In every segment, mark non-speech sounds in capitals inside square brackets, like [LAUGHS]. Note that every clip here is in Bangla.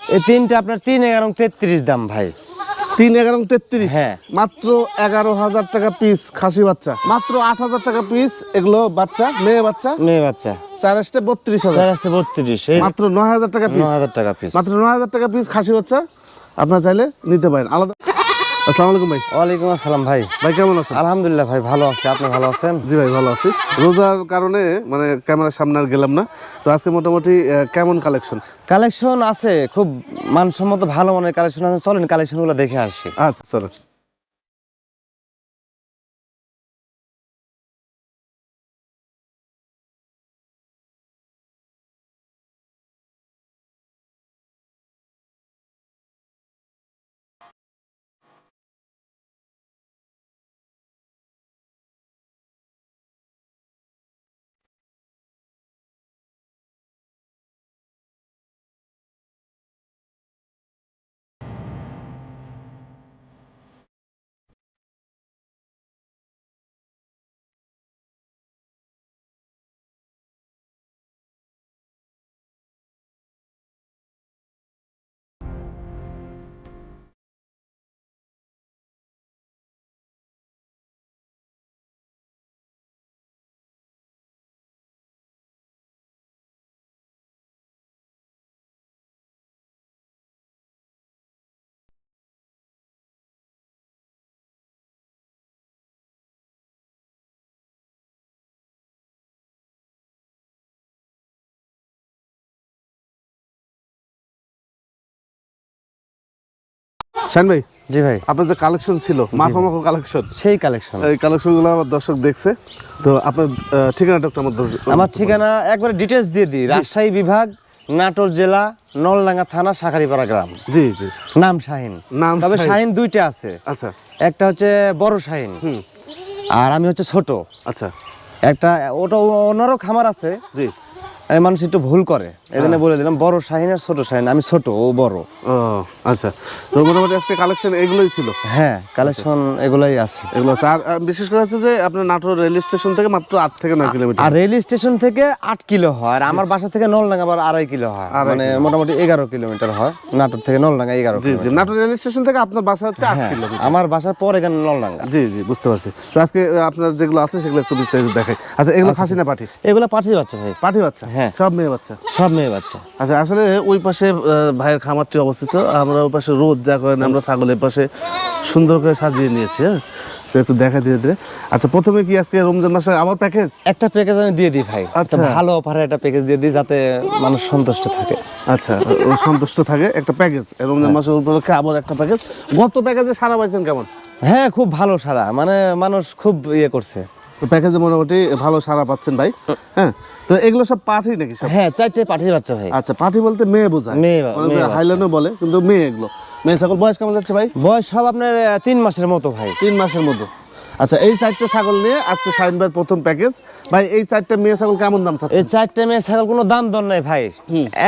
এই তিনটা আপনার তিন এগারো তেত্রিশ দাম ভাই। তিন এগারো তেত্রিশ? হ্যাঁ। মাত্র এগারো হাজার টাকা পিস খাসি বাচ্চা। মাত্র আট হাজার টাকা পিস এগুলো বাচ্চা মেয়ে বাচ্চা? মেয়ে বাচ্চা। চার আসতে বত্রিশ হাজার। চার আসতে বত্রিশ মাত্র নয় হাজার টাকা পিস ন হাজার টাকা পিস মাত্র নয় হাজার টাকা পিস খাসি বাচ্চা। আপনার চাইলে নিতে পারেন। আলাদা আসসালামু আলাইকুম ভাই। ওয়ালাইকুম আসসালাম ভাই। ভাই কেমন আছেন? আলহামদুলিল্লাহ ভাই ভালো আছি। আপনি ভালো আছেন? জি ভাই ভালো আছি। রোজার কারণে মানে ক্যামেরার সামনে আর গেলাম না। তো আজকে মোটামুটি কেমন কালেকশন? কালেকশন আছে খুব মানসম্মত ভালো মানের কালেকশন আছে। চলেন কালেকশনগুলো দেখে আসি। আচ্ছা চলো শাইন ভাই? জি ভাই। আপনার যে কালেকশন ছিল মাখো মাখো কালেকশন সেই কালেকশন এই কালেকশনগুলো আমার দর্শক দেখছে। তো আপনার ঠিকানাটা একটু আমার আমার ঠিকানা একবারে ডিটেলস দিয়ে দিই। রাজশাহী বিভাগ নাটোর জেলা নলডাঙ্গা থানা শাখারিপাড়া গ্রাম। জি জি। নাম শাহিন। নাম তবে শাহিন। দুইটা আছে। আচ্ছা। একটা হচ্ছে বড় শাহিন। আর আমি হচ্ছে ছোট। আচ্ছা। একটা ওটা ওনারও খামার আছে। জি। মানুষ একটু ভুল করে। এই জন্য বলে দিলাম বড় শাহিন আর ছোট শাহিন আমি ছোট ও বড়। ও আচ্ছা। তো মোটামুটি আজকে কালেকশন এগুলোই ছিল? হ্যাঁ কালেকশন এগুলাই আছে। এগুলো আছে। আর বিশেষ করে হচ্ছে যে আপনার নাটোর রেল স্টেশন থেকে মাত্র আট থেকে নয় কিলোমিটার। আর রেল স্টেশন থেকে আট কিলো হয় আর আমার বাসা থেকে নলডাঙ্গা আবার আড়াই কিলো হয়। মানে মোটামুটি এগারো কিলোমিটার হয় নাটোর থেকে নলডাঙ্গা এগারো G G Natore rail station থেকে আপনার বাসা হচ্ছে আট হ্যাঁ আমার বাসার পর এখানে নলডাঙ্গা। জি জি বুঝতে পারছি। তো আজকে আপনার যেগুলো আছে সেগুলো একটু বিস্তারিত দেখাই। আচ্ছা এগুলো খাসি না পাঠি এগুলো পাঠিয়ে বাচ্চা ভাই। পাঠি বাচ্চা? হ্যাঁ। সব মেয়ে বাচ্চা। সব মেয়ে বাচ্চা। আচ্ছা আসলে ওই পাশে ভাইয়ের খামারটি অবস্থিত। আমরা ওই পাশে রোদ যা করেন আমরা ছাগলের পাশে সুন্দর করে সাজিয়ে নিয়েছি হ্যাঁ। তো একটু দেখা দিয়ে দিলে আচ্ছা প্রথমে কি আজকে রমজান মাসে আমার প্যাকেজ একটা প্যাকেজ আমি দিয়ে দিই ভাই। আচ্ছা। ভালো অফারে একটা প্যাকেজ দিয়ে দিই যাতে মানুষ সন্তুষ্ট থাকে। আচ্ছা ও সন্তুষ্ট থাকে একটা প্যাকেজ রমজান মাসের উপলক্ষে আবার একটা প্যাকেজ গত প্যাকেজে সারা পাইছেন কেমন? হ্যাঁ খুব ভালো সারা। মানে মানুষ খুব ইয়ে করছে। তো প্যাকেজে মোটামুটি ভালো সারা পাচ্ছেন ভাই। হ্যাঁ তো এগুলো সব পাঠি নাকি সব? হ্যাঁ চারটে পাঠিয়ে বাচ্চা ভাই। আচ্ছা পাঠি বলতে মেয়ে বোঝায়। মেয়ে বাচ্চা। হাইল্যান্ডও বলে কিন্তু মেয়ে এগুলো। মেয়ে সকল বয়স কেমন যাচ্ছে ভাই? বয়স সব আপনার তিন মাসের মতো ভাই। তিন মাসের মতো। আচ্ছা এই চারটে ছাগল নিয়ে আজকে শাহিন ভাইয়ের প্রথম প্যাকেজ ভাই এই চারটে মেয়ে ছাগল কেমন দাম এই চারটা মেয়ে ছাগল কোনো দাম দর নাই ভাই।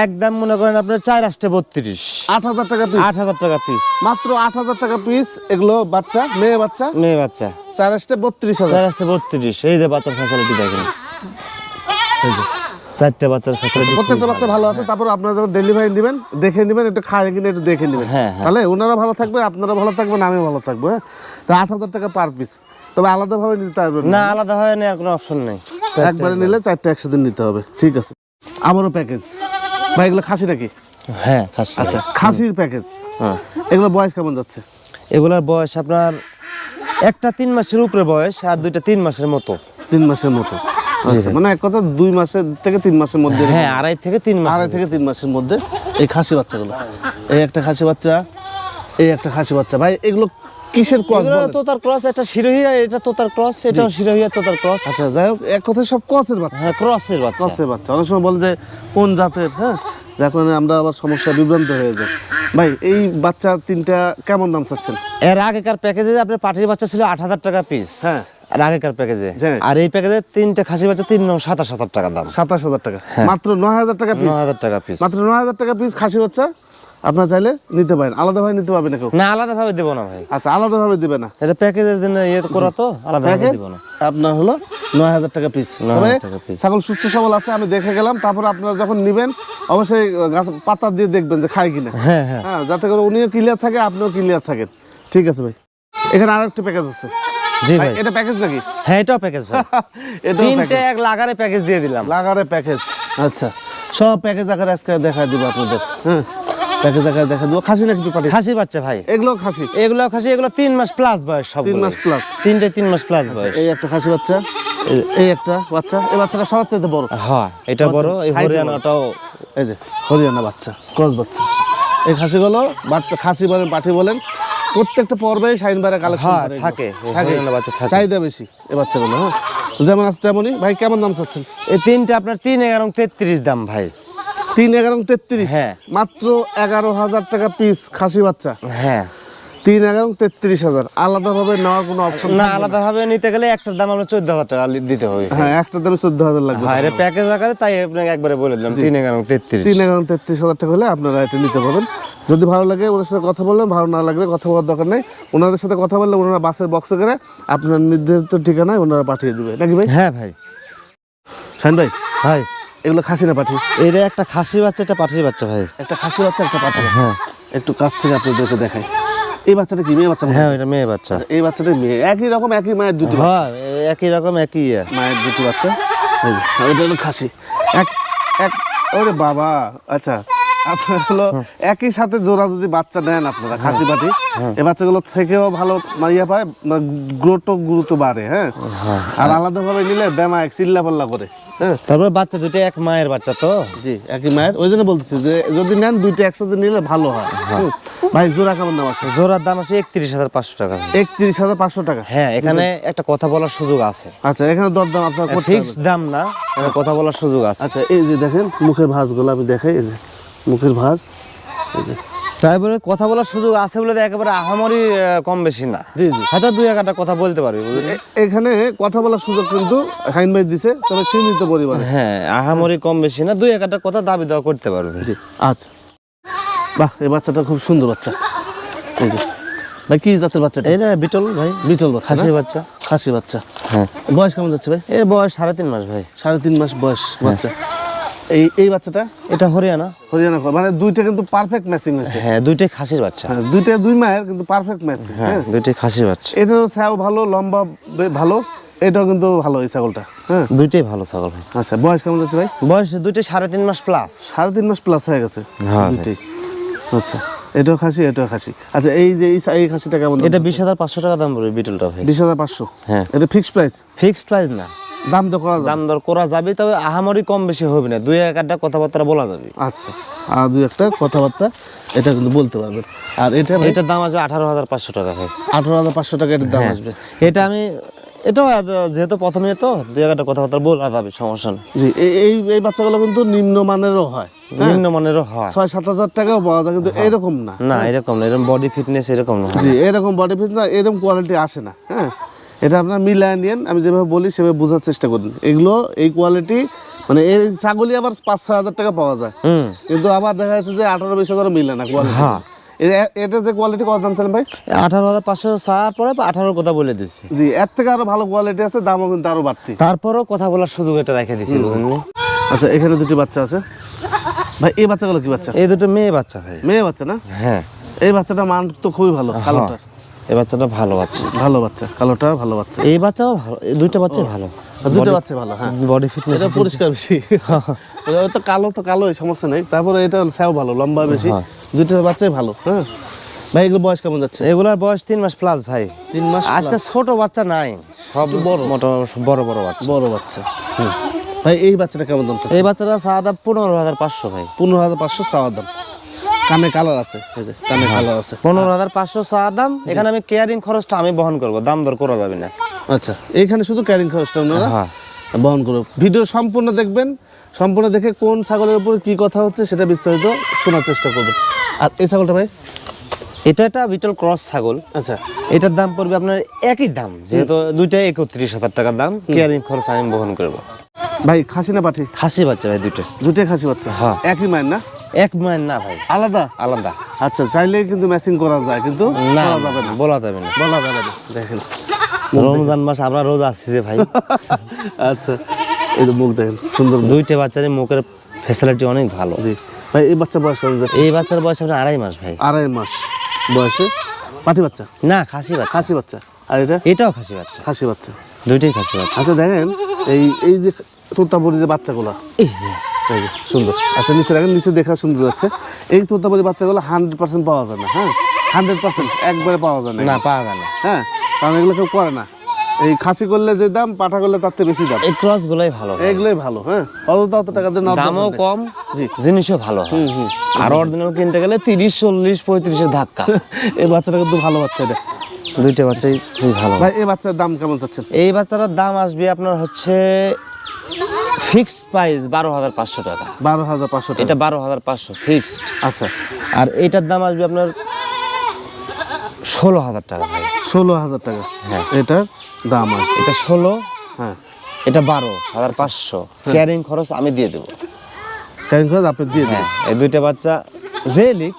একদম মনে করেন আপনার চার আসতে বত্রিশ। আট হাজার টাকা পিস আট হাজার টাকা পিস মাত্র আট হাজার টাকা পিস এগুলো বাচ্চা মেয়ে বাচ্চা? মেয়ে বাচ্চা। চার আসতে বত্রিশ হাজার। চার আসতে বত্রিশ। এই যে বাচ্চার ফ্যাসিলিটি দেখেন। চারটে বাচ্চার ফ্যাসিলিটি প্রত্যেকটা বাচ্চা ভালো আছে? তারপর আপনারা যখন ডেলিভারি দিবেন দেখে নেবেন একটু খায় কিনে একটু দেখে নেবেন। হ্যাঁ, হ্যাঁ। তাহলে ওনারা ভালো থাকবে আপনারা ভালো থাকবেন আমি ভালো থাকব হ্যাঁ? তো আট হাজার টাকা পার পিস তবে আলাদাভাবে নিতে পারবেন না। আলাদা হয় নেওয়ার কোনো অপশন নেই। একবারে নিলে চারটে একসাথে নিতে হবে ঠিক আছে। আবারও প্যাকেজ ভাই এগুলো খাসি নাকি? হ্যাঁ খাসি। আচ্ছা খাসির প্যাকেজ হ্যাঁ। এগুলো বয়স কেমন যাচ্ছে? এগুলার বয়স আপনার একটা তিন মাসের উপরে বয়স আর দুইটা তিন মাসের মতো। তিন মাসের মতো। আচ্ছা মানে এক কথা দুই মাসের থেকে তিন মাসের মধ্যে হ্যাঁ আড়াই থেকে তিন মাস আড়াই থেকে তিন মাসের মধ্যে এই খাসি বাচ্চাগুলো। এই একটা খাসি বাচ্চা এই একটা খাসি বাচ্চা। ভাই এগুলো কিসের ক্রস এগুলো তোতার ক্রস একটা শিরোহিয়া এটা তোতার ক্রস এটাও শিরোহিয়া তোতার ক্রস। আচ্ছা যাই হোক এক কথায় সব ক্রসের বাচ্চা। হ্যাঁ ক্রসের বাচ্চা। ক্রসের বাচ্চা। অনেক সময় বলে যে কোন জাতের হ্যাঁ? যার কারণে আমরা আবার সমস্যা বিভ্রান্ত হয়ে যাই। ভাই এই বাচ্চা তিনটা কেমন দাম চাচ্ছেন? এর আগেকার প্যাকেজে আপনার পাটির বাচ্চা ছিল আট হাজার টাকা পিস হ্যাঁ। আর আগেকার প্যাকেজে হ্যাঁ। আর এই প্যাকেজে তিনটে খাসি বাচ্চা তিন নং সাতাশ হাজার টাকা দাম। সাতাশ হাজার টাকা। মাত্র নয় হাজার টাকা ন পিস হাজার টাকা পিস মাত্র নয় হাজার টাকা পিস খাসি বাচ্চা আপনার চাইলে নিতে পারেন। আলাদাভাবে নিতে পারবেন না কেউ। না আলাদা ভাবে দেবো না ভাই। আচ্ছা আলাদাভাবে দিবে না। এটা প্যাকেজের জন্য ইয়ে করা তো আলাদা দেবো না। আপনার হলো নয় হাজার টাকা পিস তবে। ছাগল সুস্থ সবল আছে আমি দেখে গেলাম। তারপর আপনারা যখন নিবেন অবশ্যই গাছ পাতা দিয়ে দেখবেন যে খায় কিনা। হ্যাঁ হ্যাঁ। হ্যাঁ যাতে করে উনিও ক্লিয়ার থাকে আপনিও ক্লিয়ার থাকেন। ঠিক আছে ভাই। এখানে আরও একটা প্যাকেজ আছে। জি ভাই এটা প্যাকেজ নাকি? হ্যাঁ এটাও প্যাকেজ ভাই। [LAUGHS] তিনটে এক লাগারে প্যাকেজ দিয়ে দিলাম। লাগারে প্যাকেজ আচ্ছা সব প্যাকেজ আকারে আজকে দেখা দিব আপনাদের। হ্যাঁ প্যাকেজ আকারে দেখা দিব। খাসি নাকি পাটি খাসি বাচ্চা ভাই। এগুলো খাসি? এগুলো খাসি এগুলো তিন মাস প্লাস বয়স সব তিন মাস প্লাস তিনটে তিন মাস প্লাস বয়স। এই একটা খাসি বাচ্চা এই- একটা বাচ্চা। এই বাচ্চাটা সবার চাইতে বড়। হ্যাঁ এটা বড় এই। হরিয়ানাটাও এই যে হরিয়ানা বাচ্চা ক্রস বাচ্চা। এই খাসিগুলো বাচ্চা খাসি বলেন পাঠি বলেন প্রত্যেকটা পর্বে শাইন বাইরে কালেকশন হ্যাঁ, থাকে। চাহিদা বেশি এই বাচ্চাগুলো হ্যাঁ? যেমন আছে তেমনই। ভাই কেমন দাম চাচ্ছেন? এই তিনটে আপনার তিন এগারো তেত্রিশ দাম ভাই। তিন এগারো তেত্রিশ? হ্যাঁ। মাত্র এগারো হাজার টাকা পিস খাসি বাচ্চা। হ্যাঁ। তিন এগারো তেত্রিশ হাজার। আলাদাভাবে নেওয়ার কোনো অপশন না আলাদা ভাবে নিতে গেলে একটার দাম আমরা চোদ্দ হাজার টাকা দিতে হবে। হ্যাঁ একটা দামে চোদ্দ হাজার লাগবে। হ্যাঁ প্যাকেজ আকারে তাই আপনাকে একবারে বলে দিলাম তিন এগারো তেত্রিশ। তিন এগারো তেত্রিশ হাজার টাকা হলে আপনারা এটা নিতে পারবেন যদি ভালো লাগে ওনার সাথে কথা বলবেন ভালো না লাগলে কথা বলার দরকার নেই। ওনাদের সাথে কথা বললে ওনারা বাসের বক্সে করে আপনার নির্ধারিত ঠিকানায় ওনারা পাঠিয়ে দিবে। নাকি ভাই? হ্যাঁ ভাই। শাইন ভাই? ভাই। এগুলো খাসি না পাঠি? এটা একটা খাসি বাচ্চা একটা পাঠিয়ে বাচ্চা ভাই। একটা খাসি বাচ্চা একটা পাঠি হ্যাঁ। একটু কাছ থেকে আপনাদেরকে দেখাই। এই বাচ্চাটা কি? মেয়ে বাচ্চা হ্যাঁ এটা মেয়ে বাচ্চা। এই বাচ্চাটা মেয়ে। একই রকম একই মায়ের দুটি। হ্যাঁ একই রকম একই ইয়ে। মায়ের দুটি বাচ্চা। এটা হলো খাসি। এক এক ওরে বাবা। আচ্ছা। আপনার হলো একই সাথে জোড়া যদি বাচ্চা নেন আপনারা খাসি পাটি এই বাচ্চাগুলো থেকেও ভালো ইয়ে পায় গ্রোথ গুরুত্ব বাড়ে হ্যাঁ। আর আলাদাভাবে নিলে ব্যামায় চিল্লা পাল্লা করে হ্যাঁ। তারপরে বাচ্চা দুটো এক মায়ের বাচ্চা তো? জি একই মায়ের। ওই জন্য বলতেছি যে যদি নেন দুইটা একসাথে নিলে ভালো হয় ভাই জোড়া কেমন দাম আছে? জোড়ার দাম আছে একত্রিশ হাজার পাঁচশো টাকা। একত্রিশ হাজার পাঁচশো টাকা? হ্যাঁ এখানে একটা কথা বলার সুযোগ আছে। আচ্ছা এখানে দরদাম আপনার ফিক্স দাম না কথা বলার সুযোগ আছে। আচ্ছা এই যে দেখেন মুখের ভাঁজগুলো আমি দেখাই এই যে। মুখের ভাঁজ। বলে কথা বলার সুযোগ আছে বলে একেবারে আহামরি কম বেশি না। জি জি। হয়তো দুই একটা কথা বলতে পারবি? এখানে কথা বলার সুযোগ কিন্তু হাইন ভাই দিছে তবে সীমিত পরিমাণে। হ্যাঁ আহামরি কম বেশি না দুই একটা কথা দাবি দেওয়া করতে পারবে। জি আচ্ছা। বাহ এই বাচ্চাটা খুব সুন্দর বাচ্চা। এই যে। ভাই কি জাতের বাচ্চাটা এটা? বিটল ভাই। বিটল বাচ্চা খাসি বাচ্চা। খাসি বাচ্চা। হ্যাঁ। বয়স কেমন যাচ্ছে ভাই? এর বয়স সাড়ে তিন মাস ভাই। সাড়ে তিন মাস বয়স বাচ্চা। এই এই বাচ্চাটা এটা হরিয়ানা। হরিয়ানা মানে দুইটা কিন্তু পারফেক্ট ম্যাচিং হয়েছে। হ্যাঁ দুইটাই খাসির বাচ্চা। হ্যাঁ, দুইটা দুই মায়ের কিন্তু পারফেক্ট ম্যাচিং হ্যাঁ দুইটাই খাসির বাচ্চা। এটারও ছাও ভালো লম্বা ভালো এটাও কিন্তু ভালো এই ছাগলটা হ্যাঁ। দুইটাই ভালো ছাগল ভাই। আচ্ছা বয়স কেমন যাচ্ছে ভাই? বয়স দুইটাই সাড়ে তিন মাস প্লাস সাড়ে তিন মাস প্লাস হয়ে গেছে। হ্যাঁ, দুইটাই। আচ্ছা এটাও খাসি এটাও খাসি। আচ্ছা এই যে এই এই খাসিটা কেমন এটা বিশ হাজার পাঁচশো টাকা দাম পড়বে বিটলটা ভাই। বিশ হাজার পাঁচশো? হ্যাঁ। এটা ফিক্সড প্রাইস ফিক্সড প্রাইস না। দাম তো করা দাম দর করা যাবে তবে আহামরি কম বেশি হবে না। দুই এক কথাবার্তা বলা যাবে। আচ্ছা। আর দুই একটা কথাবার্তা এটা কিন্তু বলতে পারবেন। আর এটা এটার দাম আসবে আঠারো হাজার পাঁচশো টাকা ভাই। আঠারো হাজার পাঁচশো টাকা এটার দাম হ্যাঁ। আসবে। এটা আমি যেহেতু প্রথমে তো দুই একটা কথাবার্তা বলা যাবে সমস্যা জি এই- এই বাচ্চাগুলো কিন্তু নিম্নমানেরও হয় হ্যাঁ? হয়। ছয় সাত হাজার টাকাও পাওয়া যায় কিন্তু এরকম না না এরকম না এরকম বডি ফিটনেস এরকম না। জি এরকম বডি না এরকম কোয়ালিটি আসে না হ্যাঁ? এটা আপনার মিলায় নিয়েন আমি যেভাবে বলি সেভাবে বোঝার চেষ্টা করুন। এগুলো এই কোয়ালিটি মানে এই ছাগলই আবার পাঁচ ছয় হাজার টাকা পাওয়া যায়। কিন্তু আবার দেখা যাচ্ছে যে আঠারো বিশ হাজারও মিলে না কোয়ালিটি হ্যাঁ। এটা যে কোয়ালিটি কত দাম ভাই? আঠারো হাজার পাঁচশো চাওয়ার পরে আঠারোর কথা বলে দিচ্ছি। জি এর থেকে আরও ভালো কোয়ালিটি আছে দামও কিন্তু আরও বাড়তি। তারপরও কথা বলার সুযোগ এটা রেখে বুঝলি আচ্ছা এখানে দুটি বাচ্চা আছে। ভাই এই বাচ্চাগুলো কি বাচ্চা? এই দুটো মেয়ে বাচ্চা ভাই। মেয়ে বাচ্চা না? হ্যাঁ। এই বাচ্চাটা মান তো খুবই ভালো কালোটার এই বাচ্চাটা ভালো বাচ্চা। ভালো বাচ্চা কালোটা ভালো বাচ্চা। এই বাচ্চাও ভালো দুইটা বাচ্চাই ভালো। দুটো বাচ্চা ভালো হ্যাঁ। বডি ফিটনেস এটা পরিষ্কার বেশি। তো কালো তো কালো সমস্যা নেই। তারপরে এটা ভালো লম্বা বেশি। হ্যাঁ। দুটো বাচ্চাই ভালো হ্যাঁ। ভাই এগুলো বয়স কেমন যাচ্ছে? এগুলার বয়স তিন মাস প্লাস ভাই। তিন মাস আজকে ছোট বাচ্চা নাই। সব বড়। মোটামুটি বড় বড় বাচ্চা। বড় বাচ্চা। ভাই এই বাচ্চাটা কেমন দাম এই বাচ্চাটা সাদা দাম পনেরো হাজার পাঁচশো ভাই। পনেরো হাজার পাঁচশো চাওয়ার দাম। কানে কালার আছে এই যে কানে কালার আছে। পনেরো হাজার পাঁচশো চা দাম এখানে আমি কেয়ারিং খরচটা আমি বহন করব দাম দর করা যাবে না। আচ্ছা এইখানে শুধু ক্যারিং খরচটা ওনারা হ্যাঁ। বহন করবে। ভিডিও সম্পূর্ণ দেখবেন সম্পূর্ণ দেখে কোন ছাগলের উপর কি কথা হচ্ছে সেটা বিস্তারিত শোনার চেষ্টা করবেন। আর এই ছাগলটা ভাই? এটা একটা বিটল ক্রস ছাগল। আচ্ছা। এটার দাম পড়বে আপনার একই দাম যেহেতু দুইটাই একত্রিশ হাজার টাকা দাম কেয়ারিং খরচ আমি বহন করব। ভাই খাসি না পাঠি? খাসি বাচ্চা ভাই দুইটা দুটোই খাসি বাচ্চা? হ্যাঁ। একই মায়ের না? এক মায়ের না ভাই। আলাদা? আলাদা। আচ্ছা চাইলেই কিন্তু ম্যাচিং করা যায় কিন্তু না যাবে না। বলা যাবে না। বলা যাবে না দেখেন। রমজান মাস আমরা রোজ আসছি যে ভাই। [LAUGHS] আচ্ছা এই তো মুখ দেখেন সুন্দর দুইটা বাচ্চারই মুখের ফেসিলিটি অনেক ভালো। জি। ভাই এই বাচ্চা বয়স কেমন যাচ্ছে? এই বাচ্চার বয়স আপনার আড়াই মাস ভাই। আড়াই মাস বয়সে? পাটি বাচ্চা? না খাসি বাচ্চা। খাসি বাচ্চা। আর এটা? এটাও খাসি বাচ্চা। খাসি বাচ্চা। দুইটাই খাসি বাচ্চা। আচ্ছা দেখেন এই এই যে তোতাপুরি যে বাচ্চাগুলো। এই এই সুন্দর। আচ্ছা নিচে দেখেন নিচে দেখা সুন্দর যাচ্ছে। এই তোতাপুরি বাচ্চাগুলো হান্ড্রেড পার্সেন্ট পাওয়া যায় না হ্যাঁ? হান্ড্রেড পার্সেন্ট একবারে পাওয়া যায় না না পাওয়া যায় না। হ্যাঁ? কারণ এগুলো কেউ করে না। এই খাসি করলে যে দাম পাঠা করলে তার থেকে বেশি দাম। এই ক্রস গুলোই ভালো। এগুলোই ভালো হ্যাঁ? অত অত টাকা দিয়ে দামও কম জি। জিনিসও ভালো হয়। আর অরিজিনাল কিনতে গেলে তিরিশ চল্লিশ পঁয়ত্রিশের ধাক্কা। [LAUGHS] এই বাচ্চাটা কিন্তু ভালো বাচ্চা এটা দুইটা বাচ্চাই খুবই ভালো। ভাই এই বাচ্চার দাম কেমন চাচ্ছেন? এই বাচ্চাটার দাম আসবে আপনার হচ্ছে ফিক্সড প্রাইস বারো হাজার পাঁচশো টাকা। বারো হাজার পাঁচশো এটা বারো হাজার পাঁচশো ফিক্সড। আচ্ছা। আর এটার দাম আসবে আপনার ষোলো হাজার টাকা ভাই। ষোলো হাজার টাকা। হ্যাঁ। এটার দাম আসবে। এটা ষোলো হ্যাঁ। এটা বারো হাজার পাঁচশো। ক্যারিং খরচ আমি দিয়ে দেবো। ক্যারিং খরচ আপনি দিয়ে দিন হ্যাঁ এই দুইটা বাচ্চা যে লিখ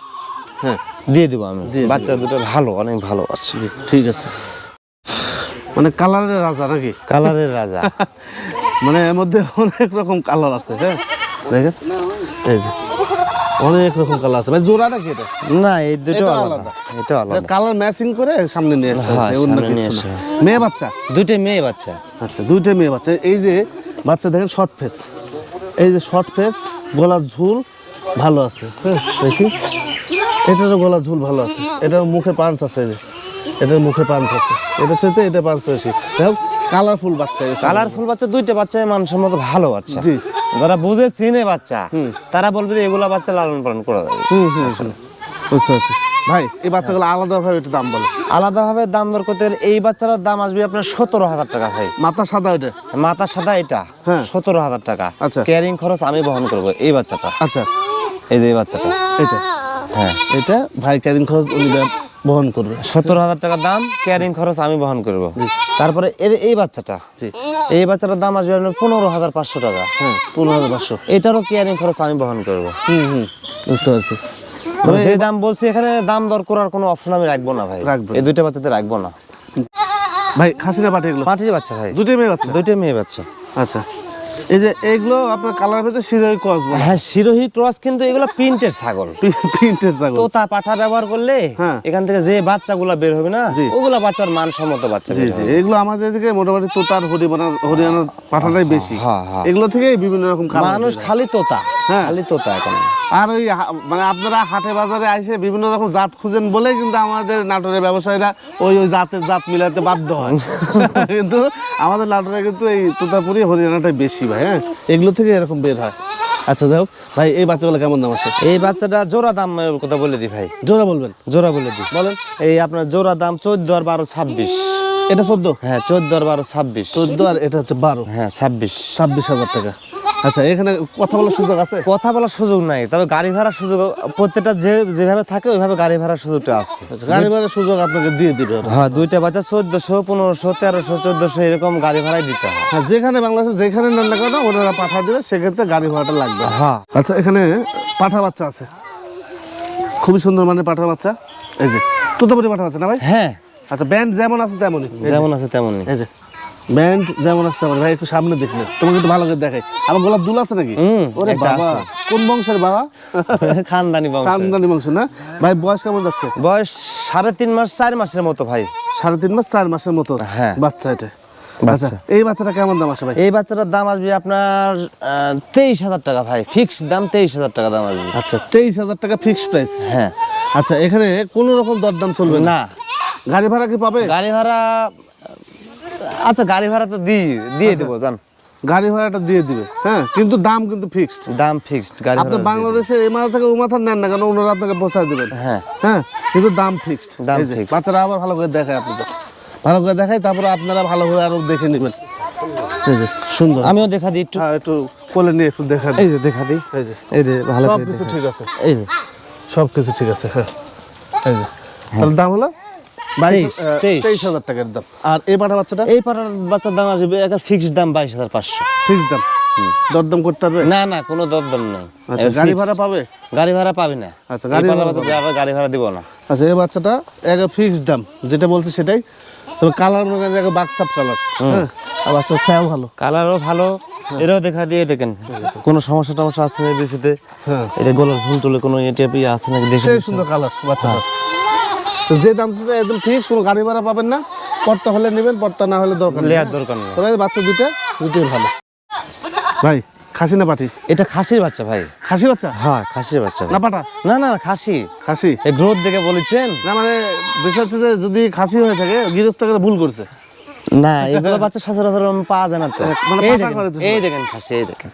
হ্যাঁ। দিয়ে দেবো আমি। বাচ্চা দুটো ভালো অনেক ভালো আছে ঠিক আছে। মানে কালারের রাজা নাকি? কালারের রাজা। [LAUGHS] মানে এর মধ্যে অনেক রকম কালার আছে হ্যাঁ? দেখেন? এই যে অনেক রকম কালার আছে। ভাই জোড়া নাকি এটা? না এই দুটো আলাদা। এটা আলাদা। কালার ম্যাচিং করে সামনে নিয়ে এসছে হ্যাঁ, অন্য কিছু না। মেয়ে বাচ্চা? দুইটাই মেয়ে বাচ্চা। আচ্ছা দুইটা মেয়ে বাচ্চা। এই যে বাচ্চা দেখেন শর্ট ফেস এই যে শর্ট ফেস গলার ঝুল ভালো আছে হ্যাঁ দেখি। এটারও গলার ঝুল ভালো আছে। এটার মুখে পাঞ্চ আছে এই যে। এটার মুখে পাঞ্চ আছে। এটা চাইতে এটা পাঞ্চ বেশি দেখো কালারফুল বাচ্চা কালারফুল বাচ্চা দুইটা বাচ্চা মানসম্মত ভালো বাচ্চা। জি। যারা বুঝে চিনে বাচ্চা তারা বলবে যে এগুলা বাচ্চা লালন পালন করা যাবে বুঝতে পারছি। ভাই এই বাচ্চাগুলো আলাদাভাবে একটু দাম বলো। আলাদাভাবে দাম দর করতে গেলে এই বাচ্চাটার দাম আসবে আপনার সতেরো হাজার টাকা ভাই। মাথা সাদা ওইটা মাথা সাদা এটা হ্যাঁ। সতেরো হাজার টাকা। আচ্ছা। ক্যারিং খরচ আমি বহন করব এই বাচ্চাটা। আচ্ছা। এই যে এই বাচ্চাটা। এটা হ্যাঁ। এটা ভাই ক্যারিং খরচ উনি বহন করবে। সতেরো হাজার টাকা দাম ক্যারিং খরচ আমি বহন করব। তারপরে এর এই বাচ্চাটা এই বাচ্চাটার দাম আসবে আপনার পনেরো হাজার পাঁচশো টাকা। হ্যাঁ পনেরো হাজার পাঁচশো। এটারও ক্যারিং খরচ আমি বহন করব। হুম হুম। বুঝতে পারছি। তবে যে দাম বলছি এখানে দাম দর করার কোনো অপশন আমি রাখব না ভাই। রাখব এই দুইটা বাচ্চাতে রাখব না। ভাই খাসিনা পাটি এগুলো পাঁচটি বাচ্চা ভাই। দুটোই মেয়ে বাচ্চা? দুইটা মেয়ে বাচ্চা। আচ্ছা। এই যে এইগুলো আপনার কালার ভেতরে শিরোই ক্রস হ্যাঁ শিরোহী ক্রস কিন্তু এগুলো প্রিন্টের ছাগল। প্রিন্টের ছাগল। তোতা পাঠা ব্যবহার করলে হ্যাঁ। এখান থেকে যে বাচ্চাগুলো বের হবে না। ওগুলা বাচ্চার মানসম্মত বাচ্চা জি জি। এগুলো আমাদের দিকে মোটামুটি তোতার হরিয়ানার হরিয়ানার পাঠাটাই বেশি। হ্যাঁ, হ্যাঁ। এগুলো থেকে বিভিন্ন রকম মানুষ খালি তোতা হ্যাঁ। খালি তোতা এখন। আর ওই মানে আপনারা হাটে বাজারে আসে বিভিন্ন রকম জাত খুঁজেন বলে কিন্তু আমাদের নাটোরের ব্যবসায়ীরা ওই ওই জাতের জাত মিলাতে বাধ্য হয়। [LAUGHS] কিন্তু আমাদের নাটোরে কিন্তু এই তোতাপুরি হরিয়ানাটাই বেশি। ভাই হ্যাঁ? এগুলো থেকে এরকম বের হয়। আচ্ছা যাই হোক ভাই এই বাচ্চাগুলো কেমন দাম আছে? এই বাচ্চাটা জোড়া দাম কথা বলে দিই ভাই। জোড়া বলবেন? জোড়া বলে দি। বলেন। এই আপনার জোড়া দাম চোদ্দ আর বারো ছাব্বিশ। এটা চোদ্দ? হ্যাঁ চোদ্দ আর বারো ছাব্বিশ। চোদ্দ আর এটা হচ্ছে বারো। হ্যাঁ ছাব্বিশ। ছাব্বিশ হাজার টাকা। আচ্ছা এখানে কথা বলার সুযোগ আছে? কথা বলার সুযোগ নাই তবে গাড়ি ভাড়ার সুযোগ প্রত্যেকটা যে যেভাবে থাকে ওইভাবে গাড়ি ভাড়ার সুযোগটা আছে। আচ্ছা, গাড়ি ভাড়ার সুযোগ আপনাকে দিয়ে দিবে হ্যাঁ দুইটা বাচ্চা চোদ্দশো পনেরোশো তেরোশো চোদ্দশো এরকম গাড়ি ভাড়াই দিতে হয়। হ্যাঁ যেখানে বাংলাদেশে যেখানে নেন না কেন ওনারা পাঠা দেবে সেক্ষেত্রে গাড়ি ভাড়াটা লাগবে। হ্যাঁ। আচ্ছা এখানে পাঠা বাচ্চা আছে। খুবই সুন্দর মানে পাঠা বাচ্চা। এই যে তুতাপুরি পাঠা বাচ্চা না ভাই? হ্যাঁ। আচ্ছা ব্যান্ড যেমন আছে তেমনই। যেমন আছে তেমনই। এই যে ব্যান্ড যেমন আছে তেমন ভাই একটু সামনে দেখলে তোমাকে একটু ভালো করে দেখাই। আমার গোলাপ দুল আছে নাকি? ওরে বাবা কোন বংশের বাবা? [LAUGHS] খানদানি বংশ খানদানি বংশ না? ভাই বয়স কেমন যাচ্ছে? বয়স সাড়ে তিন মাস চার মাসের মতো ভাই। সাড়ে তিন মাস চার মাসের মতো? হ্যাঁ। বাচ্চা এটা। আচ্ছা এই বাচ্চাটা কেমন দাম আছে ভাই? এই বাচ্চাটার দাম আসবে আপনার তেইশ হাজার টাকা ভাই। ফিক্স দাম তেইশ হাজার টাকা দাম আসবে। আচ্ছা তেইশ হাজার টাকা ফিক্সড প্রাইস। হ্যাঁ। আচ্ছা এখানে কোনো রকম দরদাম চলবে না। গাড়ি ভাড়া কি পাবে? গাড়ি ভাড়া আচ্ছা গাড়ি ভাড়া তো দিই দিয়ে দেবো জান। গাড়ি ভাড়াটা দিয়ে দিবে হ্যাঁ? কিন্তু দাম কিন্তু ফিক্সড দাম ফিক্সড গাড়ি আপনি বাংলাদেশে এই মাথা থেকে ও মাথা নেন না কেন ওনারা আপনাকে পৌঁছায় দিবেন। দেব। হ্যাঁ। হ্যাঁ? কিন্তু দাম ফিক্সড দাম। বাচ্চারা আবার ভালো করে দেখায় আপনাদের ভালো করে দেখায় তারপরে আপনারা ভালোভাবে আরও দেখে নেবেন। এই যে সুন্দর। আমিও দেখা দিই একটু। হ্যাঁ একটু কোলে নিয়ে একটু দেখা দিন। এই যে দেখা দিই। এই যে। এই যে ভালো সব কিছু ঠিক আছে। এই যে। সব কিছু ঠিক আছে হ্যাঁ। এই যে। তাহলে দাম হলো? তেইশ, তেইশ। তেইশ হাজার টাকার দাম। আর এই পাঠা বাচ্চাটা? এই পাড়ার বাচ্চার দাম আসবে একটা ফিক্সড দাম বাইশ হাজার পাঁচশো। ফিক্স দাম? দরদাম করতে পারবে না না কোনো দরদাম নেই। আচ্ছা গাড়ি ভাড়া পাবে? গাড়ি ভাড়া পাবি না। আচ্ছা, গাড়ি ভাড়া গাড়ি ভাড়া দিব না। আচ্ছা এই বাচ্চাটা এক ফিক্স দাম যেটা বলছে সেটাই। তবে কালার মনে করেন বাক্সাপ কালার হ্যাঁ? আর বাচ্চা ছায়াও ভালো। কালারও ভালো এরাও দেখা দিয়ে দেখেন। কোনো সমস্যা টমস্যা আছে না বেশিতে হ্যাঁ। ঝুল টুলে কোনো এটা ইয়ে আছে নাকি দেখে সুন্দর কালার বাচ্চাটা। তো যে দাম চাচ্ছে একদম ফিক্স কোনো গাড়ি ভাড়া পাবেন না। পর্তা হলে নেবেন পর্তা না হলে দরকার লেয়ার দরকার নেই। তবে বাচ্চা দুইটা দুটোই ভালো। ভাই খাসি না পাটি? এটা খাসির বাচ্চা ভাই। খাসি বাচ্চা? হ্যাঁ খাসির বাচ্চা না পাটা? না না খাসি। খাসি? এই গ্রোথ দেখে বলেছেন? না মানে বিষয় হচ্ছে যে যদি খাসি হয়ে থাকে গৃহস্থ করে ভুল করছে। না এগুলো বাচ্চা সচরাচর পাওয়া যায় না তো। মানে এই দেখেন, এই দেখেন খাসি এই দেখেন।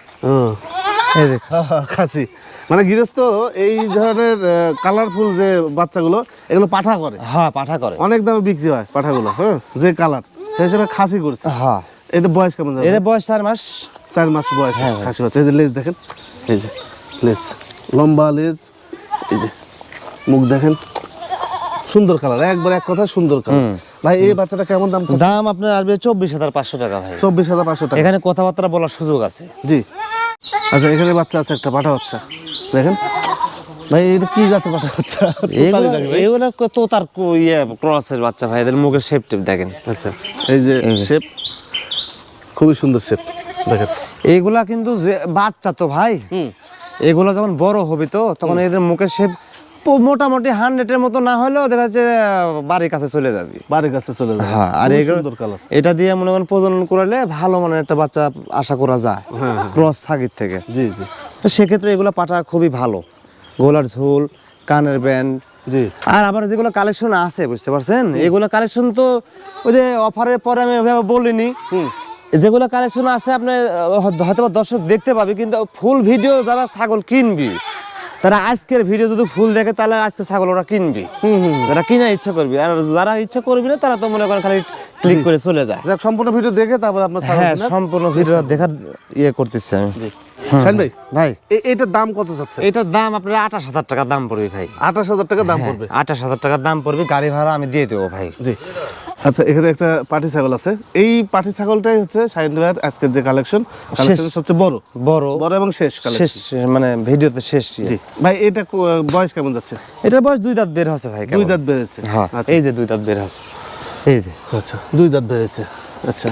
এই দেখেন খাসি। মানে গৃহস্থ এই ধরনের কালারফুল যে বাচ্চাগুলো এগুলো পাঠা করে। হ্যাঁ পাঠা করে। অনেক দামে বিক্রি হয় পাঠাগুলো হ্যাঁ যে কালার সেই হিসেবে খাসি করছে। হ্যাঁ। এটা বয়স কেমন যাবে? এর বয়স চার মাস। চার মাস বয়স হ্যাঁ। খাসি বাচ্চা। এই যে লেজ দেখেন এই যে লেজ লম্বা লেজ এই যে মুখ দেখেন। সুন্দর কালার একবার এক কথা সুন্দর কালার ভাই এই বাচ্চাটা কেমন দাম দাম আপনার আসবে চব্বিশ হাজার পাঁচশো টাকা ভাই। চব্বিশ হাজার পাঁচশো টাকা। এখানে কথাবার্তা বলার সুযোগ আছে। জি। আচ্ছা এখানে বাচ্চা আছে একটা পাঠা বাচ্চা। দেখেন। ভাই এটা কি জাতের পাঠা বাচ্চা? এগুলো তো তার ইয়ে ক্রসের বাচ্চা ভাই। এদের মুখের শেপ টেপ দেখেন। আচ্ছা এই যে শেপ খুবই সুন্দর শেপ দেখেন। এগুলা কিন্তু যে বাচ্চা তো ভাই। এগুলো যখন বড় হবে তো তখন এদের মুখের শেপ মোটামুটি হান্ড্রেডের মতো না হলেও দেখা যাচ্ছে বাড়ির কাছে চলে যাবে। বাড়ির কাছে চলে যাবে। হ্যাঁ আর এটা দিয়ে মনে করেন প্রজনন করলে ভালো মানের একটা বাচ্চা আশা করা যায় হ্যাঁ, হ্যাঁ। ক্রস সাগির থেকে। জি জি। তো সেক্ষেত্রে এগুলো পাটা খুবই ভালো। গোলার ঝোল কানের ব্যান্ড। জি। আর আবার যেগুলো কালেকশন আছে বুঝতে পারছেন? এগুলো কালেকশন তো ওই যে অফারের পরে আমি ওইভাবে বলিনি। যেগুলো কালেকশন আছে আপনি হয়তো দর্শক দেখতে পাবে কিন্তু ফুল ভিডিও যারা ছাগল কিনবি তারা আজকের ভিডিও যদি ফুল দেখে তাহলে আজকে ছাগল ওরা কিনবি। যারা কিনা ইচ্ছা করবি। আর যারা ইচ্ছা করবি না তারা তো মনে করেন খালি ক্লিক করে চলে যায়। যাক সম্পূর্ণ ভিডিও দেখে তারপর আপনার হ্যাঁ সম্পূর্ণ ভিডিও দেখার ইয়ে করতেছি আমি। ভাই ভাই। এটার দাম কত চাচ্ছে এটার দাম আপনার আঠাশ হাজার টাকা দাম পড়বে ভাই। আঠাশ হাজার টাকা দাম পড়বে? আঠাশ হাজার টাকা দাম পড়বে গাড়ি ভাড়া আমি দিয়ে দেবো ভাই। জি। আচ্ছা এখানে একটা পাটি ছাগল আছে। এই পাটি ছাগলটাই হচ্ছে শাহিন ভাইয়ের আজকের যে কালেকশন। কালেকশনের সবচেয়ে বড়। বড়। বড় এবং শেষ শেষ মানে ভিডিওতে শেষ ইয়ে। জি। ভাই এটা বয়স কেমন যাচ্ছে? এটার বয়স দুই দাঁত বের হচ্ছে ভাই দুই দাঁত বেড়েছে হ্যাঁ আচ্ছা। এই যে দুই দাঁত বের হচ্ছে এই যে। আচ্ছা দুই দাঁত বেড়েছে আচ্ছা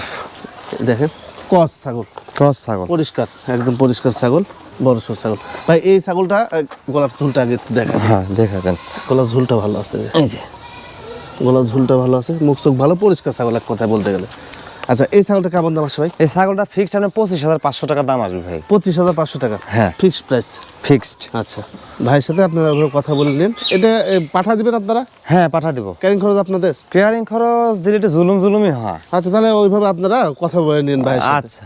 দেখেন কস ছাগল। ক্রস ছাগল। পরিষ্কার একদম পরিষ্কার ছাগল বড় সর ছাগল। ভাই এই ছাগলটা গলার ঝুলটা আগে দেখা হ্যাঁ দেখা দেন। গলার ঝুলটা ভালো আছে। এই যে। গলার ঝুলটা ভালো আছে মুখ চোখ ভালো পরিষ্কার ছাগল এক কথায় বলতে গেলে। আচ্ছা এই ছাগলটা কেমন দাম আছে ভাই? এই ছাগলটা ফিক্সড আপনার পঁচিশ হাজার পাঁচশো টাকা দাম আসবে ভাই। পঁচিশ হাজার পাঁচশো টাকা? হ্যাঁ। ফিক্সড প্রাইস ফিক্সড আচ্ছা ভাইয়ের সাথে আপনারা ওভাবে কথা বলে নিন। এটা পাঠা দিবেন আপনারা? হ্যাঁ পাঠা দেবো। ক্যারিং খরচ আপনাদের? কেয়ারিং খরচ দিলে একটু জুলুম জুলুমই হয়। আচ্ছা তাহলে ওইভাবে আপনারা কথা বলে নিন ভাইয়ের সাথে। আচ্ছা।